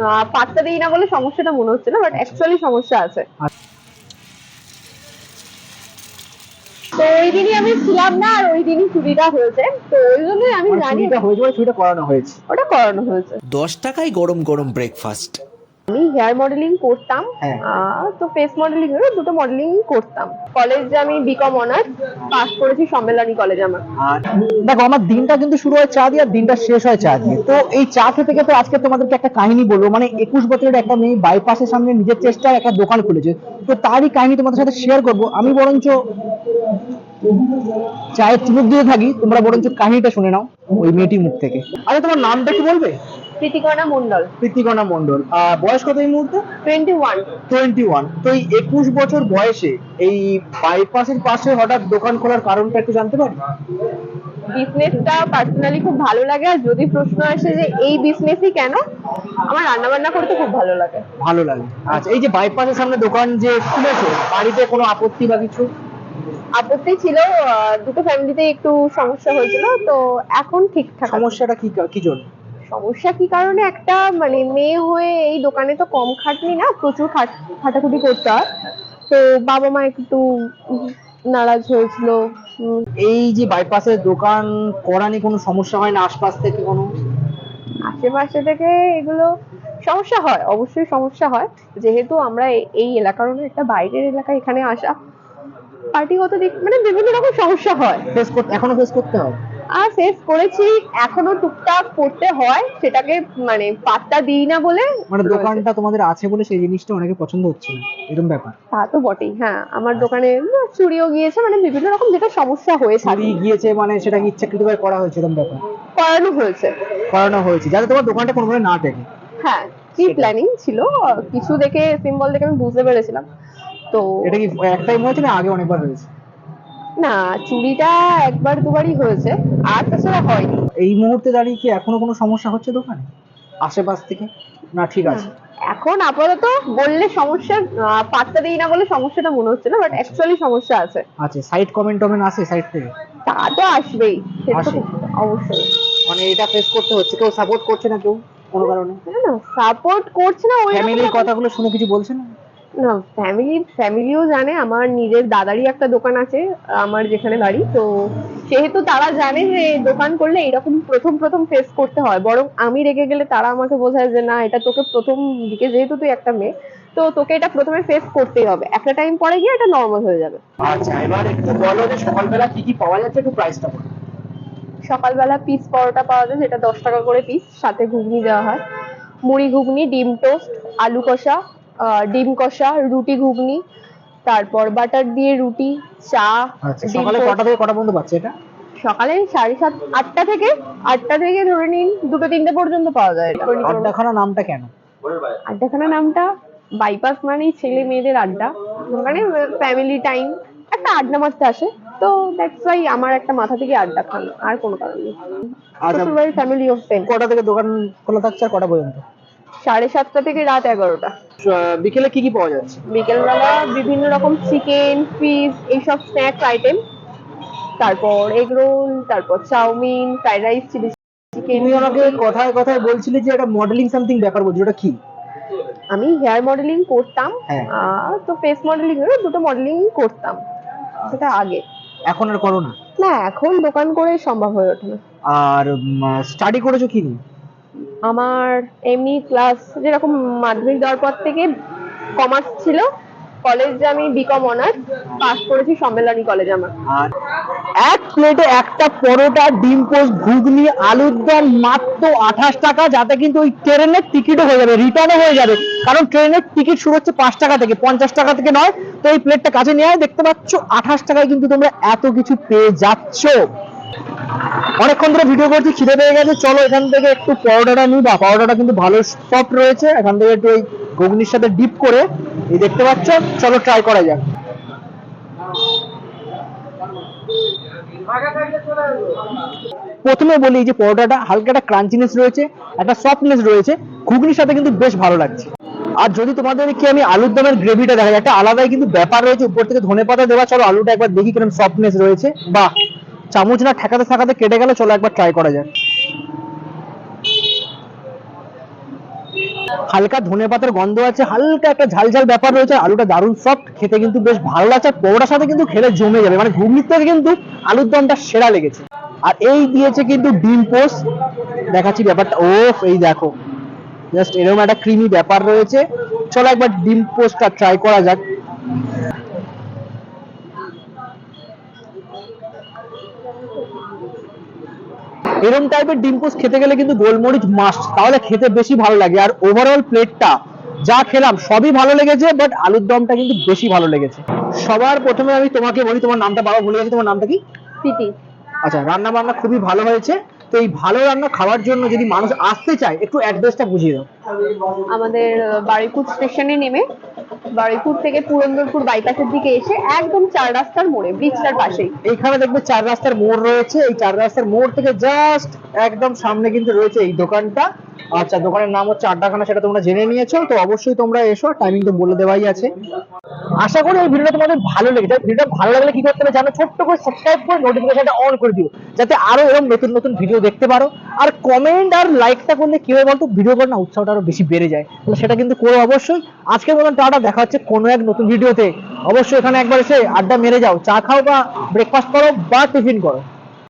আহ, পাত্তা দিই না বলে সমস্যাটা মনে হচ্ছে না বাট অ্যাকচুয়ালি সমস্যা আছে। তো ওই দিনই আমি ছিলাম না আর ওই দিনই চুরিটা হয়েছে। তো ওই জন্যই আমি জানি চুরিটা হয়েছে মানে চুরিটা করানো হয়েছে। ওটা করানো হয়েছে। দশ টাকায় গরম গরম ব্রেকফাস্ট আমি হেয়ার মডেলিং করতাম। হ্যাঁ। তো ফেস মডেলিং এর দুটো মডেলিং করতাম। কলেজে আমি বিকম অনার্স পাস করেছি সম্মেলনী কলেজ আমার। দেখো আমার দিনটা কিন্তু শুরু হয় চা দিয়ে আর দিনটা শেষ হয় চা দিয়ে। তো এই চা খেতে খেতে আজকে তোমাদেরকে একটা কাহিনী বলব। মানে একুশ বছরের একটা মেয়ে বাইপাসের সামনে নিজের চেষ্টায় একটা দোকান খুলেছে। তো তারই কাহিনী তোমাদের সাথে শেয়ার করব। আমি বরঞ্চ চায়ের চুমুক দিয়ে থাকি। তোমরা বরঞ্চ কাহিনীটা শুনে নাও ওই মেয়েটির মুখ থেকে। আচ্ছা তোমার নামটা কি বলবে? প্রীতিকর্ণা মন্ডল প্রীতিকণা মন্ডল বয়স কত এই মুহূর্তে? টোয়েন্টি ওয়ান টোয়েন্টি ওয়ান তো এই একুশ বছর বয়সে এই বাইপাসের পাশে হঠাৎ দোকান খোলার কারণটা একটু জানতে পারি? বিজনেসটা পার্সোনালি খুব ভালো লাগে আর যদি প্রশ্ন আসে যে এই বিজনেসই কেন আমার রান্না বান্না করতে খুব ভালো লাগে। ভালো লাগে। আচ্ছা এই যে বাইপাসের সামনে দোকান যে খুলেছে বাড়িতে কোনো আপত্তি বা কিছু? আপত্তি ছিল দুটো ফ্যামিলিতে একটু সমস্যা হয়েছিল তো এখন ঠিকঠাক সমস্যাটা কি কি জন্য? সমস্যা কি কারণে একটা মানে মেয়ে হয়ে এই দোকানে তো কম খাটনি না প্রচুর খাট- খাটাখুটি করতে হয়। তো বাবা মা একটু নারাজ হয়েছিল। এই যে বাইপাসে দোকান করা নিয়ে কোনো সমস্যা হয় না আশপাশ থেকে কোনো? আশেপাশে থেকে এগুলো সমস্যা হয় অবশ্যই সমস্যা হয়। যেহেতু আমরা এই এলাকার একটা বাইরের এলাকা এখানে আসা। পার্টিগত দিক মানে বিভিন্ন রকম সমস্যা হয়। ফেস করতে এখনও ফেস করতে হবে আর ফেস করেছি এখনও টুকটাক করতে হয় সেটাকে মানে পাত্তা দিই না বলে মানে দোকানটা তোমাদের আছে বলে সেই জিনিসটা অনেকে পছন্দ হচ্ছে না এরকম ব্যাপার। তা তো বটেই হ্যাঁ আমার দোকানে চুরিও গিয়েছে মানে বিভিন্ন রকম যেটা সমস্যা হয়ে চুরি গিয়েছে মানে সেটা কি ইচ্ছাকৃতভাবে করা হয়েছে এরকম ব্যাপার? করানো হয়েছে। করানো হয়েছে যাতে তোমার দোকানটা কোনোভাবে না টেকে। হ্যাঁ কি প্ল্যানিং ছিল কিছু দেখে সিম্বল দেখে আমি বুঝতে পেরেছিলাম। তো এটা কি এক টাইম হয়েছে না আগে অনেকবার হয়েছে? না চুরিটা একবার দুবারই হয়েছে আর তাছাড়া হয়নি। এই মুহূর্তে দাঁড়িয়ে কি এখনও কোনো সমস্যা হচ্ছে দোকানে? আশেপাশ থেকে? না ঠিক আছে। এখন আপাতত বললে সমস্যা পাত্তা দিই না বলে সমস্যাটা মনে হচ্ছে না বাট অ্যাকচুয়ালি সমস্যা আছে। আচ্ছা সাইড কমেন্ট টমেন্ট আসে সাইড থেকে? তা তো আসবেই সেটা তো অবশ্যই। মানে এটা ফেস করতে হচ্ছে কেউ সাপোর্ট করছে না কেউ কোনো কারণে? না না সাপোর্ট করছে না ওই ফ্যামিলির কথাগুলো শুনে কিছু বলছে না? না ফ্যামিলি ফ্যামিলিও জানে আমার নিজের দাদারই একটা দোকান আছে আমার যেখানে বাড়ি তো সেহেতু তারা জানে যে দোকান করলে এরকম প্রথম প্রথম ফেস করতে হয়। বরং আমি রেগে গেলে তারা আমাকে বোঝায় যে না এটা তোকে প্রথম দিকে যেহেতু তুই একটা মেয়ে তো তোকে এটা প্রথমে ফেস করতেই হবে। একটা টাইম পরে গিয়ে এটা নর্মাল হয়ে যাবে। আচ্ছা এবার একটু বলো যে সকালবেলা কি কি পাওয়া যাচ্ছে একটু প্রাইসটা বলো। সকালবেলা পিস পরোটা পাওয়া যায় যেটা দশ টাকা করে পিস সাথে ঘুগনি দেওয়া হয়। মুড়ি ঘুগনি ডিম টোস্ট আলু কষা ডিম কষা রুটি ঘুগনি তারপর বাটার দিয়ে রুটি চা আচ্ছা সকালে কটা থেকে কটা পর্যন্ত পাচ্ছে এটা? সকালে সাড়ে সাত আটটা থেকে আটটা থেকে ধরে নিন দুটো তিনটে পর্যন্ত পাওয়া যায় এটা। আড্ডাখানা নামটা কেন? আড্ডাখানা নামটা বাইপাস মানেই ছেলে মেয়েদের আড্ডা। মানে ফ্যামিলি টাইম একটা আড্ডা মারতে আসে। তো দ্যাটস ওয়াই আমার একটা মাথা থেকে আড্ডা খান আর কোনো কারণ নেই। আচ্ছা শ্বশুরবাড়ির ফ্যামিলি অফ টেন কটা থেকে দোকান খোলা থাকছে আর কটা পর্যন্ত? সাড়ে সাতটা থেকে রাত এগারোটা। বিকেলে কি কি পাওয়া যাচ্ছে? বিকেলবেলা বিভিন্ন রকম চিকেন ফিশ এইসব স্ন্যাক্স আইটেম। তারপর এগ রোল তারপর chowmein fried rice chilli chicken. তুমি আমাকে কথায় কথায় বলছিলে যে একটা মডেলিং সামথিং ব্যাপার বলছো ওটা কি? আমি হেয়ার মডেলিং করতাম। হ্যাঁ। তো ফেস মডেলিং এর দুটো মডেলিং করতাম। সেটা আগে। এখন আর করো না? না এখন দোকান করে সম্ভব হয়ে ওঠে না। আর স্টাডি করেছ কি নিয়ে? আমার এমনি ক্লাস যেরকম মাধ্যমিক দেওয়ার পর থেকে কমার্স ছিল কলেজে আমি বিকম অনার্স পাস করেছি সম্মেলনী কলেজ আমার। এক প্লেটে একটা পরোটা, ডিম পোস্ট, ঘুগনি, আলুর দম মাত্র আঠাশ টাকা, যাতে কিন্তু ওই ট্রেনের টিকিটও হয়ে যাবে রিটার্নও হয়ে যাবে। কারণ ট্রেনের টিকিট শুরু হচ্ছে পাঁচ টাকা থেকে, পঞ্চাশ টাকা থেকে নয়। তো এই প্লেটটা কাছে নিয়ে দেখতে পাচ্ছ আঠাশ টাকায় কিন্তু তোমরা এত কিছু পেয়ে যাচ্ছ। অনেকক্ষণ ধরে ভিডিও করছি, খিদে পেয়ে গেছে। চলো এখান থেকে একটু পরোটাটা নিই। বা পরোটাটা কিন্তু ভালো সফট রয়েছে। এখান থেকে একটু ওই ঘুগনির সাথে ডিপ করে এই দেখতে পাচ্ছ? চলো ট্রাই করা যাক। প্রথমে বলি যে পরোটাটা হালকা একটা ক্রাঞ্চিনেস রয়েছে, একটা সফটনেস রয়েছে। ঘুগনির সাথে কিন্তু বেশ ভালো লাগছে। আর যদি তোমাদেরকে আমি আলুর দমের গ্রেভিটা দেখা যায় একটা আলাদাই কিন্তু ব্যাপার রয়েছে। উপর থেকে ধনে পাতা দেওয়া, চলো আলুটা একবার দেখি কীরকম সফটনেস রয়েছে। বাহ চামচ না ঠেকাতে ঠেকাতে কেটে গেল চলো একবার ট্রাই করা যাক। হালকা ধনে পাতার গন্ধ আছে, হালকা একটা ঝাল ঝাল ব্যাপার রয়েছে, আলুটা দারুণ সফট খেতে কিন্তু বেশ ভালো লাগছে পরোটার সাথে কিন্তু খেলে জমে যাবে মানে ঘুগনির থেকে কিন্তু আলুর দমটা সেরা লেগেছে। আর এই দিয়েছে কিন্তু ডিম পোস্ট দেখাচ্ছি ব্যাপারটা ও এই দেখো জাস্ট এরকম একটা ক্রিমি ব্যাপার রয়েছে। চলো একবার ডিম পোস্টটা ট্রাই করা যাক। এরকম টাইপের ডিম পোস্ট খেতে গেলে কিন্তু গোলমরিচ মাস্ট তাহলে খেতে বেশি ভালো লাগে। আর ওভারঅল প্লেটটা যা খেলাম সবই ভালো লেগেছে বাট আলুর দমটা কিন্তু বেশি ভালো লেগেছে। সবার প্রথমে আমি তোমাকে বলি তোমার নামটা বাবা ভুলে গেছি তোমার নামটা কি? প্রীতি। আচ্ছা রান্না বান্না খুবই ভালো হয়েছে। তো এই ভালো রান্না খাওয়ার জন্য যদি মানুষ আসতে চায় একটু অ্যাড্রেসটা বুঝিয়ে দাও। আমাদের বারুইপুর স্টেশনে নেমে বারুইপুর থেকে পুরন্দরপুর বাইপাসের দিকে এসে একদম চার রাস্তার মোড়ে, ব্রিজটার পাশেই। এইখানে দেখবে চার রাস্তার মোড় রয়েছে। এই চার রাস্তার মোড় থেকে জাস্ট একদম সামনে কিন্তু রয়েছে এই দোকানটা। আচ্ছা দোকানের নাম হচ্ছে আড্ডাখানা, সেটা তোমরা জেনে নিয়েছো, তো অবশ্যই তোমরা এসো টাইমিং তো বলে দেওয়াই আছে। আশা করি এই ভিডিওটা তোমাদের ভালো লেগেছে। ভিডিওটা ভালো লাগলে কি করতে হবে জানো, ছোট্ট করে সাবস্ক্রাইব করে নোটিফিকেশনটা অন করে দিও, যাতে আরও এরকম নতুন নতুন ভিডিও দেখতে পারো। আর কমেন্ট আর লাইকটা করলে কি হয় বলতো ভিডিও করার উৎসাহটা আরও বেশি বেড়ে যায়। তাহলে সেটা কিন্তু করো অবশ্যই। আজকের মতন টাটা দেখা হচ্ছে কোনো এক নতুন ভিডিওতে অবশ্যই এখানে একবার এসে আড্ডা মেরে যাও। চা খাও বা ব্রেকফাস্ট করো বা টিফিন করো।